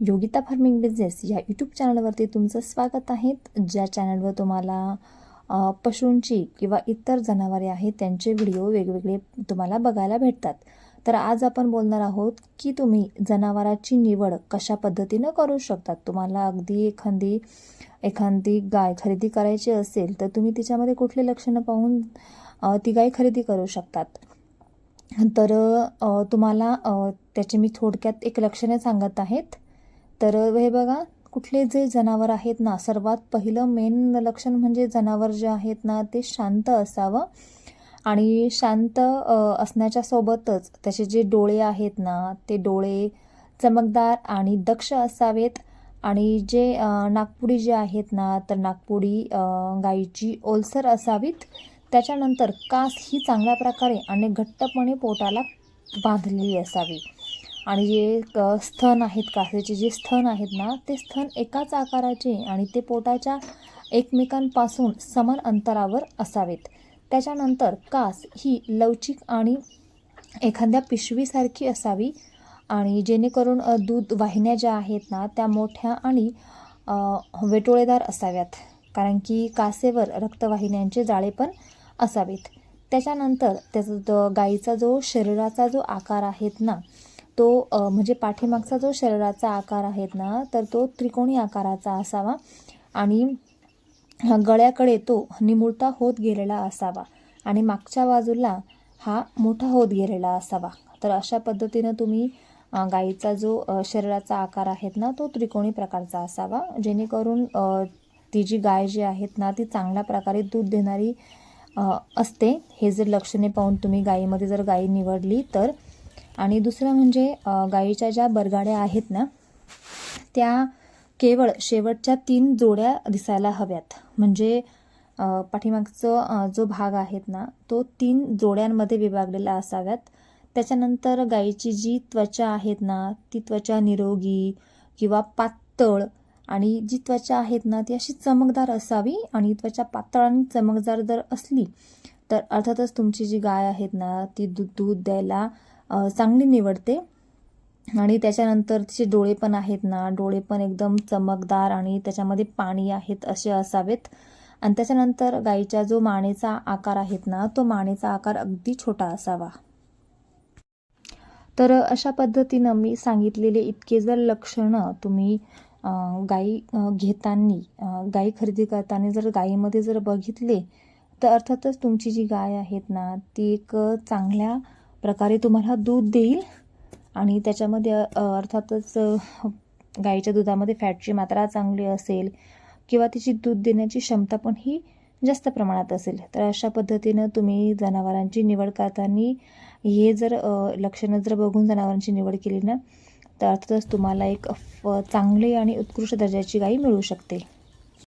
Yogita farming business या YouTube चॅनलवरती तुमचं स्वागत आहे. ज्या चॅनलवर तुम्हाला पशूंची किंवा इतर जनावरे आहेत त्यांचे व्हिडिओ वेगवेगळे तुम्हाला बघायला भेटतात. तर आज आपण बोलणार आहोत की तुम्ही जनावराची निवड कशा पद्धतीनं करू शकतात? तुम्हाला अगदी एखादी एखादी गाय खरेदी करायची असेल तर तुम्ही तिच्यामध्ये कुठले लक्षणं पाहून ती गाय खरेदी करू शकतात? तर तुम्हाला त्याचे मी थोडक्यात एक लक्षणे सांगत आहेत. तर हे बघा कुठले जे जनावर आहेत ना सर्वात पहिलं मेन लक्षण म्हणजे जनावर जे आहेत ना ते शांत असावं. आणि शांत असण्याच्या सोबतच त्याचे जे डोळे आहेत ना ते डोळे चमकदार आणि दक्ष असावेत. आणि जे नागपुडी जे आहेत ना तर नागपुडी गाईची ओलसर असावीत. त्याच्यानंतर कास ही चांगल्या प्रकारे आणि घट्टपणे पोटाला बांधलेली असावी. आणि जे क- स्तन आहेत कासेचे जे स्तन आहेत ना ते स्तन एकाच आकाराचे आणि ते पोटाच्या एकमेकांपासून समान अंतरावर असावेत. त्याच्यानंतर कास ही लवचिक आणि एखाद्या पिशवीसारखी असावी आणि जेणेकरून दूध वाहिन्या ज्या आहेत ना त्या मोठ्या आणि वेटोळेदार असाव्यात. कारण की कासेवर रक्तवाहिन्यांचे जाळे पण असावेत. त्याच्यानंतर त्याचा गाईचा जो शरीराचा जो आकार आहेत ना तो म्हणजे पाठीमागचा जो शरीराचा आकार आहेत ना तर तो त्रिकोणी आकाराचा असावा आणि गळ्याकडे तो निमुळता होत गेलेला असावा आणि मागच्या बाजूला हा मोठा होत गेलेला असावा. तर अशा पद्धतीनं तुम्ही गाईचा जो शरीराचा आकार आहेत ना तो त्रिकोणी प्रकारचा असावा. जेणेकरून ती जी गाय जी आहेत ना ती चांगल्या प्रकारे दूध देणारी असते. हे जर लक्षणे पाहून तुम्ही गायीमध्ये जर गाई निवडली तर आणि दुसरं म्हणजे गाईच्या ज्या बरगाड्या आहेत ना त्या केवळ शेवटच्या तीन जोड्या दिसायला हव्यात. म्हणजे पाठीमागचं जो भाग आहेत ना तो तीन जोड्यांमध्ये विभागलेला असाव्यात. त्याच्यानंतर गाईची जी त्वचा आहेत ना ती त्वचा निरोगी किंवा पातळ आणि जी त्वचा आहेत ना ती अशी चमकदार असावी आणि त्वचा पातळ आणि चमकदार जर असली तर अर्थातच तुमची जी गाय आहेत ना ती दूध दूध द्यायला चांगली निवडते. आणि त्याच्यानंतर तिचे डोळे पण आहेत ना डोळे पण एकदम चमकदार आणि त्याच्यामध्ये पाणी आहेत असे असावेत. आणि त्याच्यानंतर गाईच्या जो मानेचा आकार आहेत ना तो मानेचा आकार अगदी छोटा असावा. तर अशा पद्धतीनं मी सांगितलेले इतके जर लक्षणं तुम्ही गाई घेताना गाई खरेदी करताना जर गाईमध्ये जर बघितले तर अर्थातच तुमची जी गाय आहेत ना ती एक चांगल्या प्रकारे तुम्हाला दूध देईल. आणि त्याच्यामध्ये अर्थातच गाईच्या दुधामध्ये फॅटची मात्रा चांगली असेल किंवा तिची दूध देण्याची क्षमता पण ही जास्त प्रमाणात असेल तर अशा पद्धतीनं तुम्ही जनावरांची निवड करताना हे जर लक्षणं जर बघून जनावरांची निवड केली ना तर अर्थातच तुम्हाला एक चांगली आणि उत्कृष्ट दर्जाची गाई मिळू शकते.